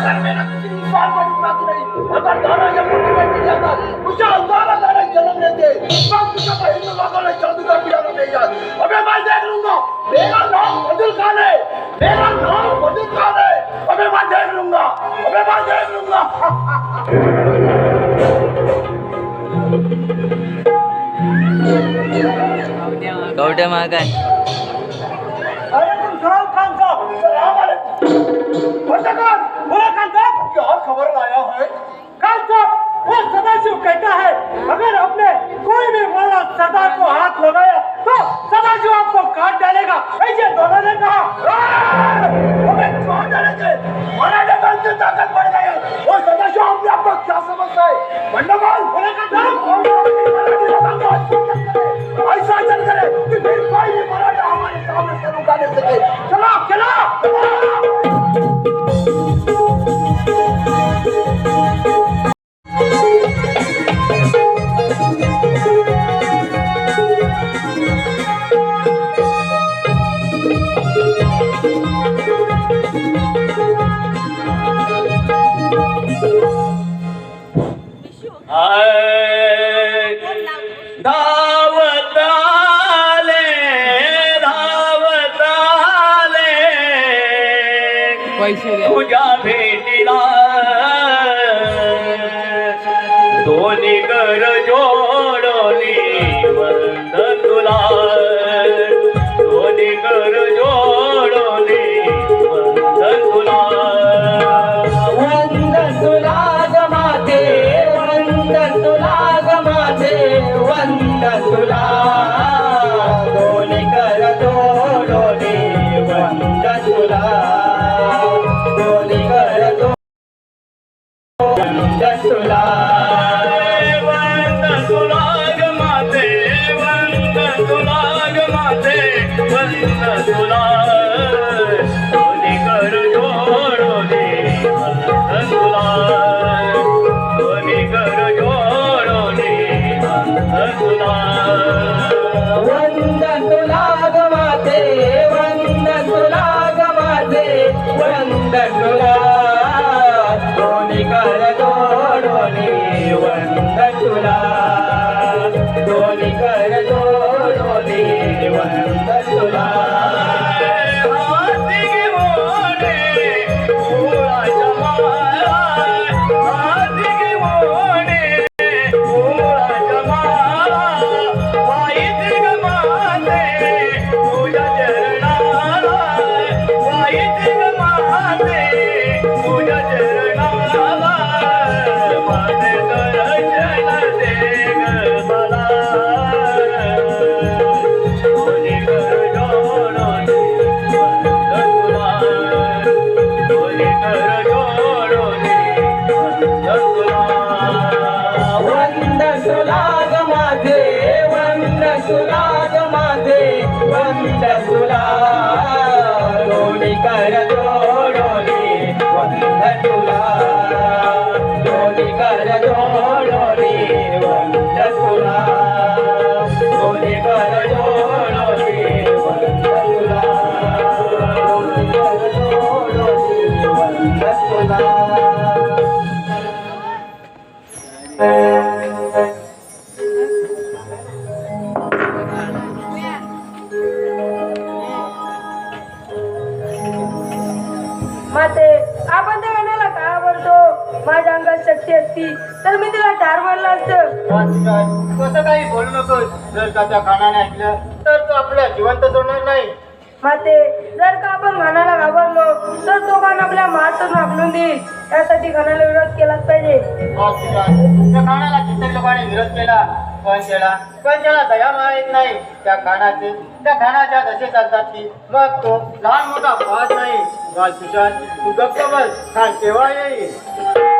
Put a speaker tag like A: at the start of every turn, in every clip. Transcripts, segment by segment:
A: अगर मेरा किसी को निकलाती नहीं अगर दाना या मुट्ठी में गिर जाता मुझे हजारा दाना जन्म लेते मैं तुझे बहन में लोगों ने जादू का पीड़ा में भेजा अबे मैं देख लूँगा मेरा नाम बदल खान है मेरा नाम बदल खान है अबे मैं देख लूँगा अबे मैं देख लूँगा
B: कवट्या महाकाय
A: अरे तुम सलाम खान साहब सलाम अलैकुम बंदगान बोला खान साहब क्या खबर लाया है। वो सदाशिव कहता है, अगर आपने कोई भी वाला सरदार को हाथ लगाया तो सदाशिव आपको काट डालेगा। ऐसे दोनों ने कहा से ताकत बढ़ गई वो सदाशिव आपको क्या समझता है?
B: पैसे
C: तुझ्या भेटीला दोन्ही कर जोडली वंद तुला.
D: 关心的流浪。ದೊಡ್ಡ शक्ती असती. तर मी तिला ठार मारलं असतं.
A: कसं काही बोलू नकोस. जर का त्या कानाने ऐकलं तर तो आपल्या जिवंत सोडणार नाही.
D: माते जर का आपण गाण्याला घाबरलो तर तो गाणं आपल्या मातून हाकलून देईल. त्यासाठी गाण्याला विरोध केलाच पाहिजे.
A: त्या कानाला कित्येक लोकांनी विरोध केला. पण केला पण त्याला दया माहीत नाही. त्या कानाचे त्या कानाच्या जसे चालतात की मग तो लहान मोठा पाहत नाही. तुषार तू गप्प बस. काल केव्हा येईल.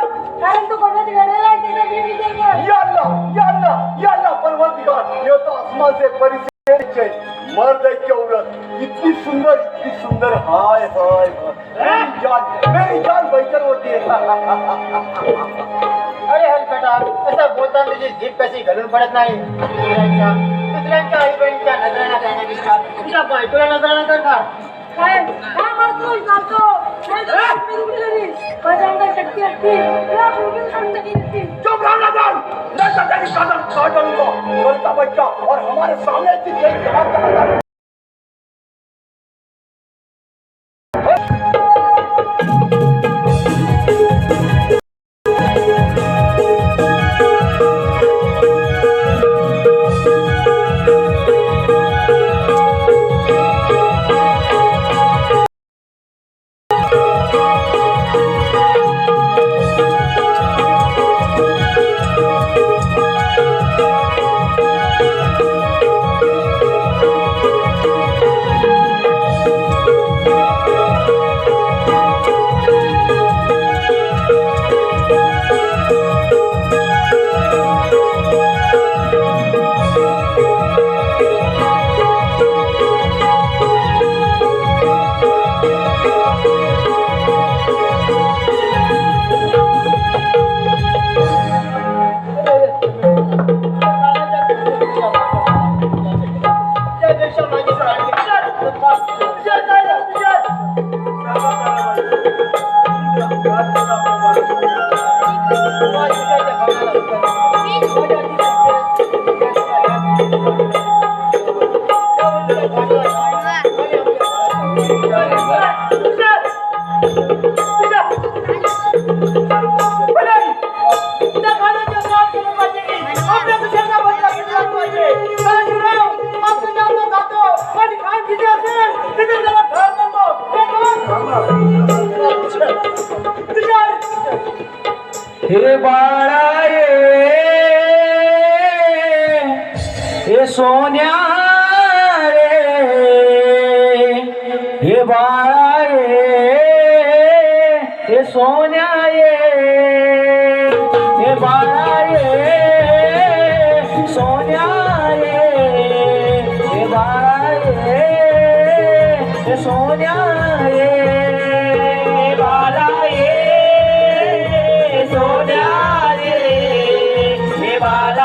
D: कारण तू घडायला आहे? त्याचा मी विचार कर.
A: या अल्लाह या अल्लाह या तो आसमान से परिचय मर्द औरत इतनी सुंदर इतनी सुंदर. हाय हाय मेरी जान मेरी जान बहकर होती. है
E: अरे हलकटा असं बोलताना तुझी जीभ कशी घालून पडत नाही? दुसऱ्यांच्या दुसऱ्यांच्या आई बहिणीच्या नजराणा करण्यापेक्षा तुझ्या बायकोला नजराणा कर का
D: काय? काय म्हणतोय सांगतो? नाही तर मी रुग्ण घरी. माझ्या अंगात शक्ती असती तुला रुग्ण सांगता की नसती.
A: चुप रहो नजर नहीं तो तेरी कदर काट दूंगा बोलता बच्चा और हमारे सामने इतनी तेज जवाब कहा
C: હે બાળાએ એ સોન્યા રે હે બાળાએ એ સોન્યાએ હે બાળા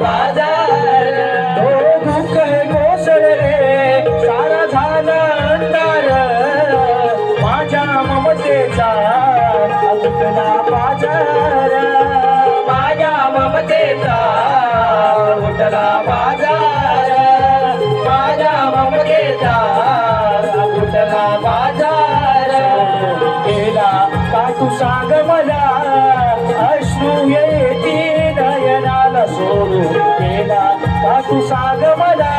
C: Bye. तू सांग मला